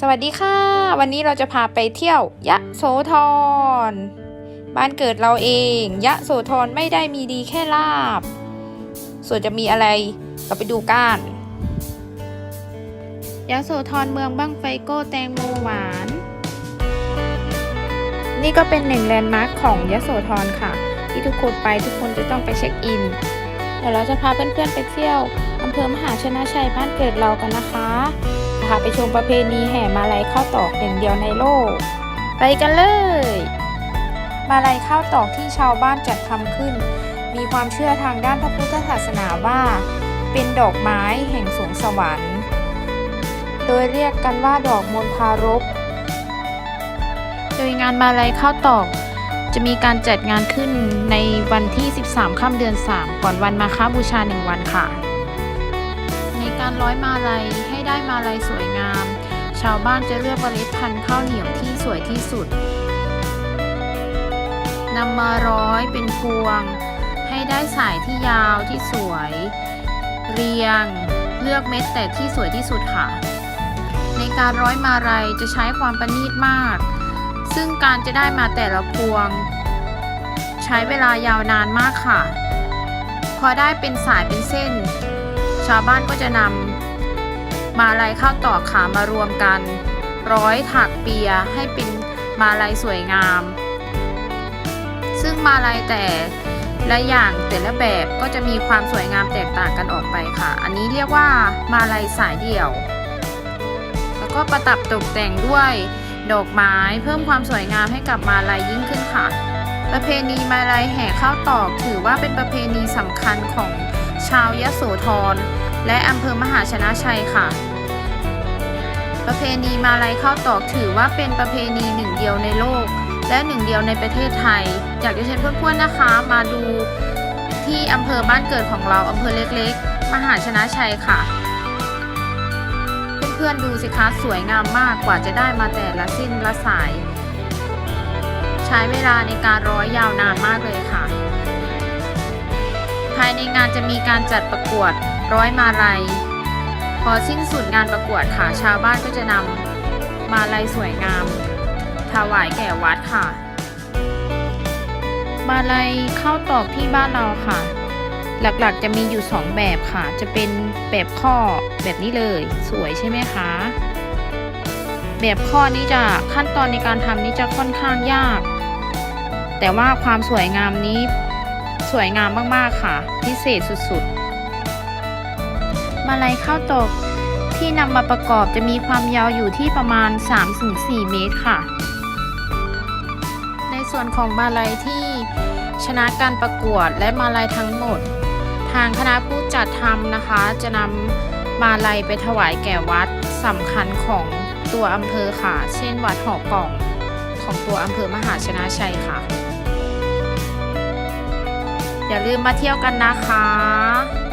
สวัสดีค่ะ วันนี้เราจะพาไปเที่ยวยะโสธรบ้านเกิดเราเอง ยะโสธรไม่ได้มีดีแค่ลาบ ส่วนจะมีอะไรเราไปดูกันยะโสธรเมืองบ้างไฟโก้แตงโมหวาน นี่ก็เป็นหนึ่งแลนด์มาร์คของยะโสธรค่ะ ที่ทุกคนไปทุกคนจะต้องไปเช็คอินเดี๋ยวเราจะพาเพื่อนๆไปเที่ยวอำเภอมหาชนะชัยบ้านเกิดเรากันนะคะ พาไปชมประเพณีแห่มาลัยข้าวตอกหนึ่งเดียวในโลก ไปกันเลย มาลัยข้าวตอกที่ชาวบ้านจัดทำขึ้น มีความเชื่อทางด้านพระพุทธศาสนาว่า เป็นดอกไม้แห่งสวงสวรรค์ โดยเรียกกันว่าดอกมณฑารกโดยงานมาลัยข้าวตอกจะมีการจัดงานขึ้นในวันที่ 13 ค่ำเดือน 3 ก่อนวันมาฆบูชา 1 วันค่ะใน การร้อยมาลัยให้ได้มาลัยสวยงาม ชาวบ้านจะเลือกเมล็ดพันธุ์ข้าวเหนียวที่สวยที่สุดนำมาร้อยเป็นพวง ให้ได้สายที่ยาวที่สวย เรียง เลือกเม็ดแต่ที่สวยที่สุดค่ะ ในการร้อยมาลัยจะใช้ความประณีตมาก ซึ่งการจะได้มาแต่ละพวง ใช้เวลายาวนานมากค่ะ พอได้เป็นสายเป็นเส้น ชาวบ้านก็จะนำมาลัยข้าวตอกขามารวมกัน ร้อยถักเปียให้เป็นมาลัยสวยงาม ซึ่งมาลัยแต่ละอย่างแต่ละแบบก็จะมีความสวยงามแตกต่างกันออกไปค่ะ อันนี้เรียกว่ามาลัยสายเดี่ยว แล้วก็ประดับตกแต่งด้วยดอกไม้เพิ่มความสวยงามให้กับมาลัยยิ่งขึ้นค่ะ ประเพณีมาลัยแห่ข้าวตอกถือว่าเป็นประเพณีสำคัญของ ชาวยโสธร และอำเภอมหาชนะชัยค่ะ ประเพณีมาลัยข้าวตอกถือว่าเป็นประเพณีหนึ่งเดียวในโลก และหนึ่งเดียวในประเทศไทย อยากจะเชิญเพื่อนๆนะคะ มาดูที่อำเภอบ้านเกิดของเราอำเภอเล็กๆ มหาชนะชัยค่ะ เพื่อนๆดูสิคะสวยงามมากกว่าจะได้มาแต่ละสิ้นละสาย ใช้เวลาในการร้อยยาวนานมากเลยค่ะ ภายในงานจะมีการจัดประกวดร้อยมาลัย พอสิ้นสุดงานประกวดค่ะชาวบ้านก็จะนำมาลัยสวยงาม ถวายแก่วัดค่ะ มาลัยเข้าตอกที่บ้านเราค่ะ หลักๆจะมีอยู่ 2 แบบค่ะ จะเป็นแบบข้อแบบนี้เลยสวยใช่ไหมคะแบบข้อนี้จะขั้นตอนในการทำนี้จะค่อนข้างยาก แต่ว่าความสวยงามนี้ สวยงามมากๆค่ะ พิเศษสุดๆ มาลัยข้าวตอกที่นำมาประกอบจะมีความยาวอยู่ที่ประมาณ 3-4 เมตรค่ะ ในส่วนของมาลัยที่ชนะการประกวดและมาลัยทั้งหมด ทางคณะผู้จัดทำนะคะ จะนำมาลัยไปถวายแก่วัดสำคัญของตัวอำเภอค่ะ เช่นวัดหอกล่องของตัวอำเภอมหาชนะชัยค่ะ อย่าลืมมาเที่ยวกันนะคะ